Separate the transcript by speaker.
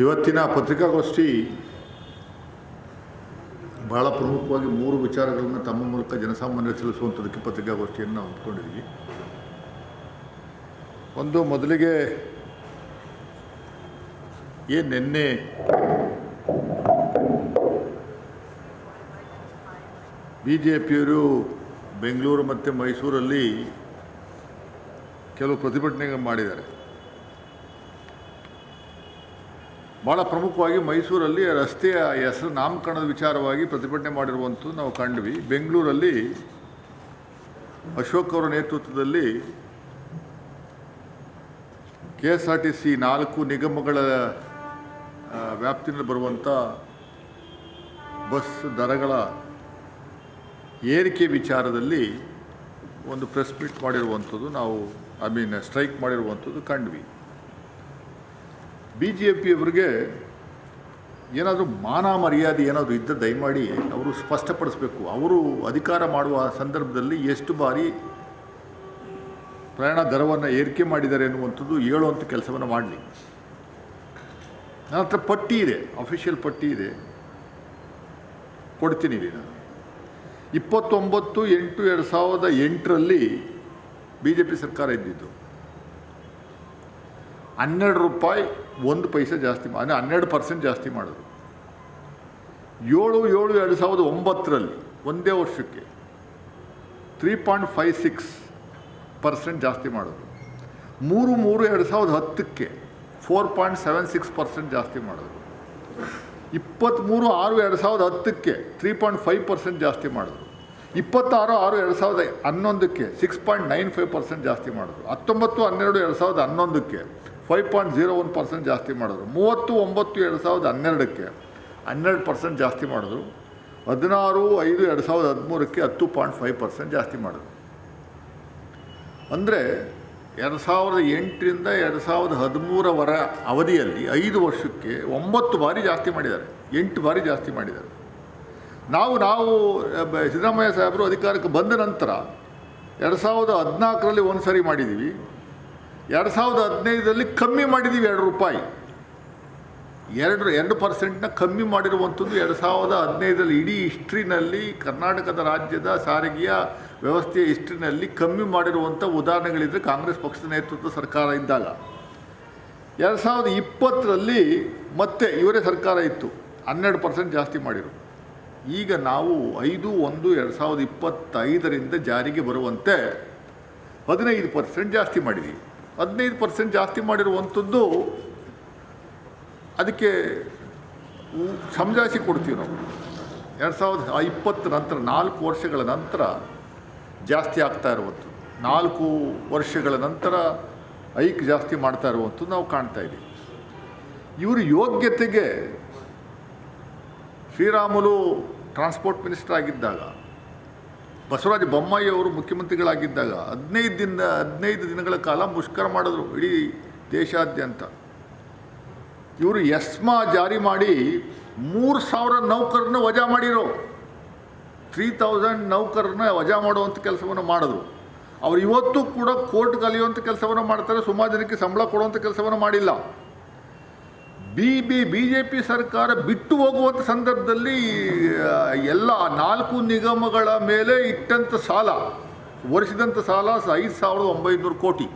Speaker 1: ಇವತ್ತಿನ ಪತ್ರಿಕಾಗೋಷ್ಠಿ ಬಹಳ ಪ್ರಮುಖವಾಗಿ ಮೂರು ವಿಚಾರಗಳನ್ನು ತಮ್ಮ ಮೂಲಕ ಜನಸಾಮಾನ್ಯರು ತಿಳಿಸುವಂಥದ್ದಕ್ಕೆ ಪತ್ರಿಕಾಗೋಷ್ಠಿಯನ್ನು ನಾವು ಹಮ್ಮಿಕೊಂಡಿದ್ದೀವಿ ಒಂದು, ಮೊದಲಿಗೆ ಏ ನಿನ್ನೆ ಬಿ ಜೆ ಪಿಯವರು ಬೆಂಗಳೂರು ಮತ್ತು ಮೈಸೂರಲ್ಲಿ ಕೆಲವು ಪ್ರತಿಭಟನೆಗಳು ಮಾಡಿದ್ದಾರೆ. ಭಾಳ ಪ್ರಮುಖವಾಗಿ ಮೈಸೂರಲ್ಲಿ ರಸ್ತೆಯ ಹೆಸರು ನಾಮಕರಣದ ವಿಚಾರವಾಗಿ ಪ್ರತಿಭಟನೆ ಮಾಡಿರುವಂಥದ್ದು ನಾವು ಕಂಡ್ವಿ. ಬೆಂಗಳೂರಲ್ಲಿ ಅಶೋಕ್ ಅವರ ನೇತೃತ್ವದಲ್ಲಿ K S R T C ನಾಲ್ಕು ನಿಗಮಗಳ ವ್ಯಾಪ್ತಿಯಲ್ಲಿ ಬರುವಂಥ ಬಸ್ ದರಗಳ ಏರಿಕೆ ವಿಚಾರದಲ್ಲಿ ಒಂದು ಪ್ರೆಸ್ ಮೀಟ್ ಮಾಡಿರುವಂಥದ್ದು ನಾವು, ಐ ಮೀನ್ ಸ್ಟ್ರೈಕ್ ಮಾಡಿರುವಂಥದ್ದು ಕಂಡ್ವಿ. ಬಿ ಜೆ ಪಿಯವ್ರಿಗೆ ಏನಾದರೂ ಮಾನ ಮರ್ಯಾದೆ ಏನಾದರೂ ಇದ್ದ ದಯಮಾಡಿ ಅವರು ಸ್ಪಷ್ಟಪಡಿಸಬೇಕು. ಅವರು ಅಧಿಕಾರ ಮಾಡುವ ಸಂದರ್ಭದಲ್ಲಿ ಎಷ್ಟು ಬಾರಿ ಪ್ರಯಾಣ ದರವನ್ನು ಏರಿಕೆ ಮಾಡಿದ್ದಾರೆ ಎನ್ನುವಂಥದ್ದು ಹೇಳುವಂಥ ಕೆಲಸವನ್ನು ಮಾಡಲಿ. ನನ್ನ ಹತ್ರ ಪಟ್ಟಿ ಇದೆ ಅಫಿಷಿಯಲ್ ಪಟ್ಟಿ ಇದೆ. ಕೊಡ್ತೀನಿ ನಾನು. ಇಪ್ಪತ್ತೊಂಬತ್ತು ಎಂಟು ಎರಡು ಸಾವಿರದ ಎಂಟರಲ್ಲಿ ಬಿ ಜೆ ಪಿ ಸರ್ಕಾರ ಇದ್ದಿದ್ದು. ಹನ್ನೆರಡು ರೂಪಾಯಿ ಒಂದು ಪೈಸೆ ಜಾಸ್ತಿ ಅಂದರೆ ಹನ್ನೆರಡು ಪರ್ಸೆಂಟ್ ಜಾಸ್ತಿ ಮಾಡೋದು. ಏಳು ಏಳು, ಎರಡು ಸಾವಿರದ ಒಂಬತ್ತರಲ್ಲಿ ಒಂದೇ ವರ್ಷಕ್ಕೆ three point five six percent ಜಾಸ್ತಿ ಮಾಡೋದು. ಮೂರು ಮೂರು, ಎರಡು ಸಾವಿರದ ಹತ್ತಕ್ಕೆ four point seven six percent ಜಾಸ್ತಿ ಮಾಡೋದು. ಇಪ್ಪತ್ತ್ಮೂರು ಆರು, ಎರಡು ಸಾವಿರದ ಹತ್ತಕ್ಕೆ ತ್ರೀ ಪಾಯಿಂಟ್ ಫೈವ್ ಪರ್ಸೆಂಟ್ ಜಾಸ್ತಿ ಮಾಡಿದ್ರು ಇಪ್ಪತ್ತಾರು, ಆರು, ಎರಡು ಸಾವಿರದ ಹನ್ನೊಂದಕ್ಕೆ six point nine five percent ಜಾಸ್ತಿ ಮಾಡಿದ್ರು ಹತ್ತೊಂಬತ್ತು, ಹನ್ನೆರಡು, ಎರಡು ಸಾವಿರದ ಹನ್ನೊಂದಕ್ಕೆ five point zero one percent ಜಾಸ್ತಿ ಮಾಡಿದ್ರು. ಮೂವತ್ತು ಒಂಬತ್ತು ಎರಡು ಸಾವಿರದ ಹನ್ನೆರಡಕ್ಕೆ ಹನ್ನೆರಡು ಪರ್ಸೆಂಟ್ ಜಾಸ್ತಿ ಮಾಡಿದ್ರು. ಹದಿನಾರು ಐದು ಎರಡು ಸಾವಿರದ ಹದಿಮೂರಕ್ಕೆ ಹತ್ತು ಪಾಯಿಂಟ್ ಫೈವ್ ಪರ್ಸೆಂಟ್ ಜಾಸ್ತಿ ಮಾಡಿದ್ರು. ಅಂದರೆ ಎರಡು ಸಾವಿರದ ಎಂಟರಿಂದ ಎರಡು ಸಾವಿರದ ಹದಿಮೂರವರ ಅವಧಿಯಲ್ಲಿ ಐದು ವರ್ಷಕ್ಕೆ ಒಂಬತ್ತು ಬಾರಿ ಜಾಸ್ತಿ ಮಾಡಿದ್ದಾರೆ. ಎಂಟು ಬಾರಿ ಜಾಸ್ತಿ ಮಾಡಿದ್ದಾರೆ. ನಾವು ನಾವು ಸಿದ್ದರಾಮಯ್ಯ ಸಾಹೇಬರು ಅಧಿಕಾರಕ್ಕೆ ಬಂದ ನಂತರ ಎರಡು ಸಾವಿರದ ಹದಿನಾಲ್ಕರಲ್ಲಿ ಒಂದು ಸಾರಿ ಮಾಡಿದ್ದೀವಿ. ಎರಡು ಸಾವಿರದ ಹದಿನೈದರಲ್ಲಿ ಕಮ್ಮಿ ಮಾಡಿದ್ದೀವಿ ಎರಡು ರೂಪಾಯಿ. ಎರಡು ಎರಡು ಪರ್ಸೆಂಟ್ನ ಕಮ್ಮಿ ಮಾಡಿರುವಂಥದ್ದು ಎರಡು ಸಾವಿರದ ಹದಿನೈದರಲ್ಲಿ. ಇಡೀ ಹಿಸ್ಟ್ರಿನಲ್ಲಿ, ಕರ್ನಾಟಕದ ರಾಜ್ಯದ ಸಾರಿಗೆಯ ವ್ಯವಸ್ಥೆಯ ಹಿಸ್ಟ್ರಿನಲ್ಲಿ ಕಮ್ಮಿ ಮಾಡಿರುವಂಥ ಉದಾಹರಣೆಗಳಿದ್ದರೆ ಕಾಂಗ್ರೆಸ್ ಪಕ್ಷದ ನೇತೃತ್ವದ ಸರ್ಕಾರ ಇದ್ದಾಗ. ಎರಡು ಸಾವಿರದ ಇಪ್ಪತ್ತರಲ್ಲಿ ಮತ್ತೆ ಇವರೇ ಸರ್ಕಾರ ಇತ್ತು. ಹನ್ನೆರಡು ಪರ್ಸೆಂಟ್ ಜಾಸ್ತಿ ಮಾಡಿರು. ಈಗ ನಾವು ಐದು, ಒಂದು, ಎರಡು ಸಾವಿರದ ಇಪ್ಪತ್ತೈದರಿಂದ ಜಾರಿಗೆ ಬರುವಂತೆ ಹದಿನೈದು ಪರ್ಸೆಂಟ್ ಜಾಸ್ತಿ ಮಾಡಿದ್ದೀವಿ ಹದಿನೈದು ಪರ್ಸೆಂಟ್ ಜಾಸ್ತಿ ಮಾಡಿರುವಂಥದ್ದು ಅದಕ್ಕೆ ಸಮಜಾಯಿಸಿ ಕೊಡ್ತೀವಿ ನಾವು. ಎರಡು ಸಾವಿರದ ಇಪ್ಪತ್ತು ನಂತರ, ನಾಲ್ಕು ವರ್ಷಗಳ ನಂತರ ಜಾಸ್ತಿ ಆಗ್ತಾ ಇರುವಂಥದ್ದು. ನಾಲ್ಕು ವರ್ಷಗಳ ನಂತರ ಐಕ್ ಜಾಸ್ತಿ ಮಾಡ್ತಾ ಇರುವಂಥದ್ದು ನಾವು ಕಾಣ್ತಾ ಇದ್ದೀವಿ. ಇವರು ಯೋಗ್ಯತೆಗೆ ಶ್ರೀರಾಮುಲು ಟ್ರಾನ್ಸ್ಪೋರ್ಟ್ ಮಿನಿಸ್ಟರ್ ಆಗಿದ್ದಾಗ ಬಸವರಾಜ ಬೊಮ್ಮಾಯಿ ಅವರು ಮುಖ್ಯಮಂತ್ರಿಗಳಾಗಿದ್ದಾಗ ಹದಿನೈದು ದಿನ, ಹದಿನೈದು ದಿನಗಳ ಕಾಲ ಮುಷ್ಕರ ಮಾಡಿದ್ರು ಇಡೀ ದೇಶಾದ್ಯಂತ. ಇವರು ಎಸ್ಮಾ ಜಾರಿ ಮಾಡಿ ಮೂರು ಸಾವಿರ ನೌಕರನ್ನ ವಜಾ ಮಾಡಿರೋ ತ್ರೀ ತೌಸಂಡ್ ನೌಕರನ್ನ ವಜಾ ಮಾಡುವಂಥ ಕೆಲಸವನ್ನು ಮಾಡಿದ್ರು. ಅವ್ರು ಇವತ್ತು ಕೂಡ ಕೋರ್ಟ್ ಕಲಿಯುವಂಥ ಕೆಲಸವನ್ನು ಮಾಡ್ತಾರೆ, ಸುಮಾರು ಜನಕ್ಕೆ ಸಂಬಳ ಕೊಡುವಂಥ ಕೆಲಸವನ್ನು ಮಾಡಿಲ್ಲ. B B B J P ಸರ್ಕಾರ ಬಿಟ್ಟು ಹೋಗುವಂಥ ಸಂದರ್ಭದಲ್ಲಿ ಆ, ನಾಲ್ಕು ನಿಗಮಗಳ ಮೇಲೆ ಇಟ್ಟಂಥ ಸಾಲ ವರ್ಷದಂಥ ಸಾಲ ಐದು ಸಾವಿರದ ಒಂಬೈನೂರು ಕೋಟಿ.